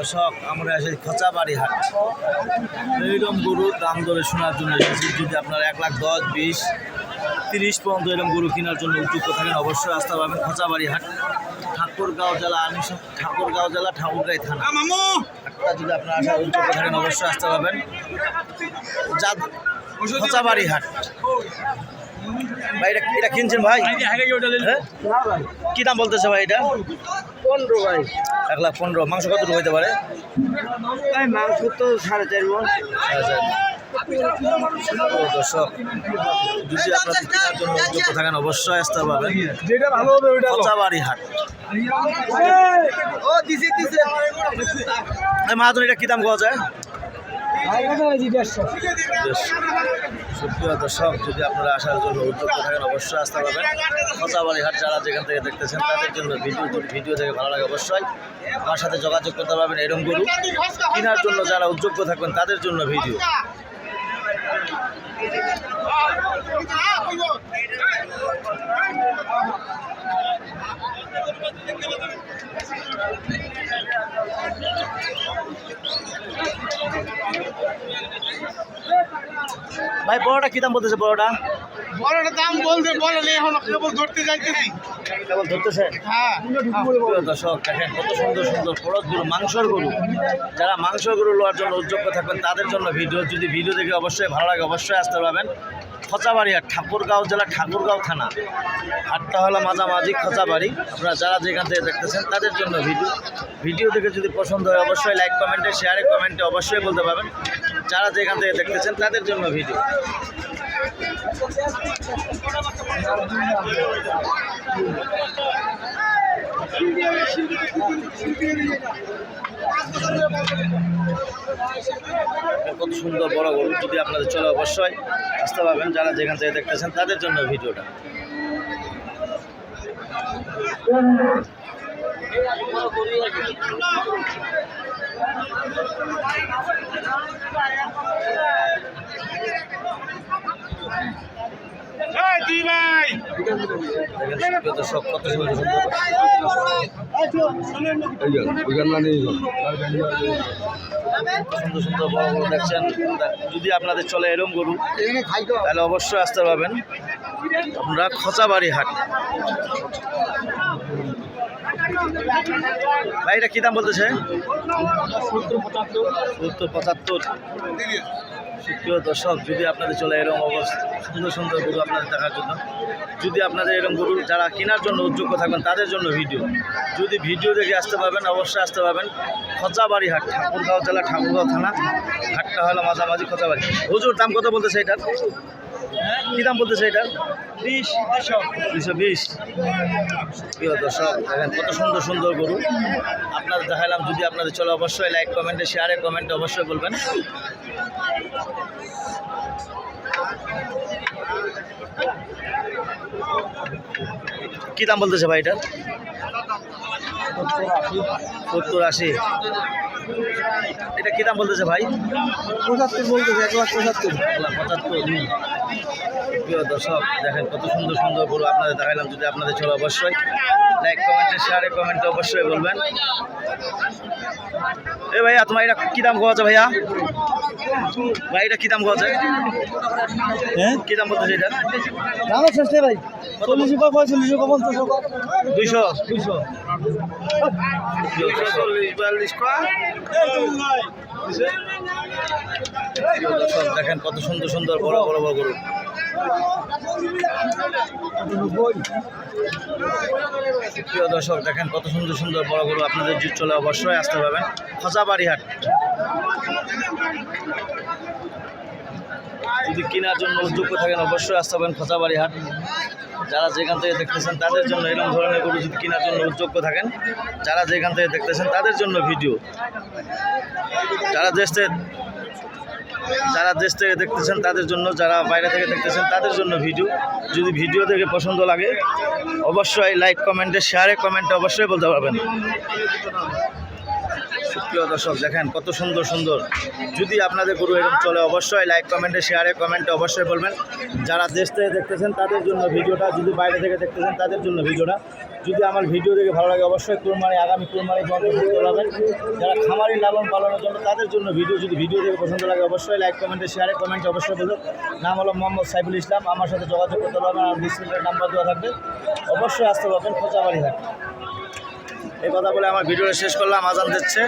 দর্শক আমরা এসেছি খচাবাড়ি হাট। এইরকম গরুর দাম দরে শোনার জন্য এসেছি। যদি আপনার এক লাখ দশ বিশ তিরিশ পর্যন্ত এরকম গরু কেনার জন্য উপযুক্ত থাকেন অবশ্যই আসতে পারবেন খচাবাড়ি হাট। ঠাকুরগাঁও জেলা আনিস ঠাকুরগাঁও জেলা ঠাকুরগাঁই থানা। হাটটা যদি আপনার আসার উপযুক্ত থাকেন অবশ্যই আসতে পারবেন যা খচাবাড়ি হাট। ভাই এটা এটা কিনছেন ভাই? হ্যাঁ? কি দাম বলতেছে ভাই এটা? পনেরো ভাই। এক লাখ পনেরো। মাংস কতটুকু হইতে পারে? ভাই মাংস তো সাড়ে চার মন। দর্শক যদি আপনাদের কেনার জন্য উপযুক্ত থাকেন অবশ্যই আসতে পারবেন। যেটা ভালো হবে ওইটা কচাবাড়ি হাট ও দিছে দিছে। এই মাহাজন এটা কি দাম পাওয়া যায় ভাই কত ভাই দেড়শো বেশ সুপ্রিয় দর্শক, যদি আপনারা আসার জন্য উদ্যোগ থাকেন, অবশ্যই আসতে পারবেন। কচাবাড়ি হাট যারা যেখান থেকে দেখতেছেন, তাদের জন্য ভিডিও ভিডিও থেকে ভালো লাগে অবশ্যই। আমার সাথে যোগাযোগ করতে পারবেন এরম গরু। কেনার জন্য যারা উদ্যোগ থাকবেন, তাদের জন্য ভিডিও। ভাই বড়টা কি দাম বলতেছে বড়টা? বড়টা দাম বলতে বলেন এখন কেবল ধরতে যাইতেছি কেবল ধরতেছে? হ্যাঁ। দর্শক দেখেন কত সুন্দর সুন্দর খরচ গরু মাংসর গরু। যারা মাংসর গরু লোয়ার জন্য উদ্যোগ থাকবেন তাদের জন্য ভিডিও যদি ভিডিও দেখে অবশ্যই ভালো লাগে অবশ্যই আসতে পারবেন। খচাবাড়ি হাট ঠাকুরগাঁও জেলা ঠাকুরগাঁও থানা। হাটটা হলো মাঝামাঝি খোঁচাবাড়ি। আপনারা যারা যেখান থেকে দেখতেছেন তাদের জন্য ভিডিও। ভিডিও দেখে যদি পছন্দ হয় অবশ্যই লাইক কমেন্টে শেয়ারে কমেন্টে অবশ্যই বলতে পারবেন। যারা যেখান থেকে দেখতেছেন, তাদের জন্য ভিডিও কত সুন্দর বড় গরু যদি আপনাদের চলে অবশ্যই আসতে পারবেন, যারা যেখান থেকে দেখতেছেন, তাদের জন্য ভিডিওটা। সুপ্রিয় সুন্দর সুন্দর বড় দেখছেন যদি আপনাদের চলে এরম গরু, তাহলে অবশ্যই আসতে পারবেন। আমরা খচাবাড়ি হাট। ভাই, এটা কী দাম বলতেছে? সত্তর পঁচাত্তর। সুপ্রিয় দর্শক, যদি আপনাদের চলে এরকম অবস্থা, সুন্দর সুন্দর গরু আপনাদের দেখার জন্য, যদি আপনাদের এরকম গরু যারা কেনার জন্য উদ্যোগ্য থাকবেন, তাদের জন্য ভিডিও। যদি ভিডিও দেখে আসতে পারবেন, অবশ্যই আসতে পারবেন। খচাবাড়ি হাট, ঠাকুরগাঁও জেলা, ঠাকুরগাঁও থানা। হাটটা হলো মাঝামাঝি খচাবাড়ি। হুজুর, দাম কত বলতেছে এটার? কী দাম বলতেছে এটার বিশ দুশো। বিশ। প্রিয় দর্শক দেখেন কত সুন্দর সুন্দর গরু। আপনাদের দেখালাম যদি আপনাদের চলে অবশ্যই লাইক কমেন্টে শেয়ারে কমেন্টে অবশ্যই বলবেন। কি দাম বলতেছে ভাই এটার? সত্তর আশি। এটা কি দাম বলতেছে ভাই? পঁচাত্তর বলতেছে এক লাখ পঁচাত্তর। পঁচাত্তর প্রিয় দর্শক দেখেন কত সুন্দর সুন্দর বলব আপনাদের দেখাইলাম যদি আপনাদের চলো অবশ্যই লাইক কমেন্টে শেয়ারে কমেন্টে অবশ্যই বলবেন। এ ভাইয়া তোমার এটা কী দাম কমাচ্ছে ভাইয়া? ভাই এটা কী দাম খাওয়া হ্যাঁ? কী দাম বলতেছে এটা? দাম শেষ নেই ভাই। চল্লিশ কো পঁয়তাল্লিশ কো পঞ্চাশ কো দুইশো? দুইশো। বিয়াল্লিশ দেখেন কত সুন্দর সুন্দর বড় বড় বড় গরু। প্রিয় দর্শক দেখেন কত সুন্দর সুন্দর বড় গরু। আপনাদের চলে অবশ্যই আসতে পারবেন। খচাবাড়ি হাট যদি কেনার জন্য উদ্যোগ্য থাকেন, অবশ্যই আসতে পারেন খচাবাড়ি হাট যারা যেখান থেকে দেখতেছেন তাদের জন্য এরকম ধরনের গরু যদি কেনার জন্য উদ্যোগ্য থাকেন, যারা যেখান থেকে দেখতেছেন তাদের জন্য ভিডিও। যারা দেশ থেকে যারা দেশ থেকে দেখতেছেন তাদের জন্য, যারা বাইরে থেকে দেখতেছেন তাদের জন্য ভিডিও। যদি ভিডিও দেখে পছন্দ লাগে, অবশ্যই লাইক, কমেন্টে, শেয়ারে, কমেন্টে অবশ্যই বলতে পারবেন। সুপ্রিয় দর্শক, দেখেন কত সুন্দর সুন্দর। যদি আপনাদের গরু এরকম চলে, অবশ্যই লাইক কমেন্টে শেয়ারে কমেন্টে অবশ্যই বলবেন। যারা দেশ থেকে দেখতেছেন, তাদের জন্য ভিডিওটা, যদি বাইরে থেকে দেখতেছেন, তাদের জন্য ভিডিওটা। যদি আমার ভিডিও দেখে ভালো লাগে, অবশ্যই কুরবানি আগামী কুরবানি বন্ধ পারবেন যারা খামারি লালন পালনের জন্য তাদের জন্য ভিডিও, যদি ভিডিও দেখে পছন্দ লাগে, অবশ্যই লাইক কমেন্টে শেয়ারে কমেন্টে অবশ্যই বলুন নাম হলো মোহাম্মদ সাইফুল ইসলাম। আমার সাথে যোগাযোগ করতে পারবেন আমার ডিসপ্লের নাম্বার দেওয়া থাকবে। অবশ্যই আসতে পারবেন খোঁচাবাড়ি থাকবে। এই কথা বলে আমার ভিডিওটা শেষ করলাম আজান দিচ্ছে।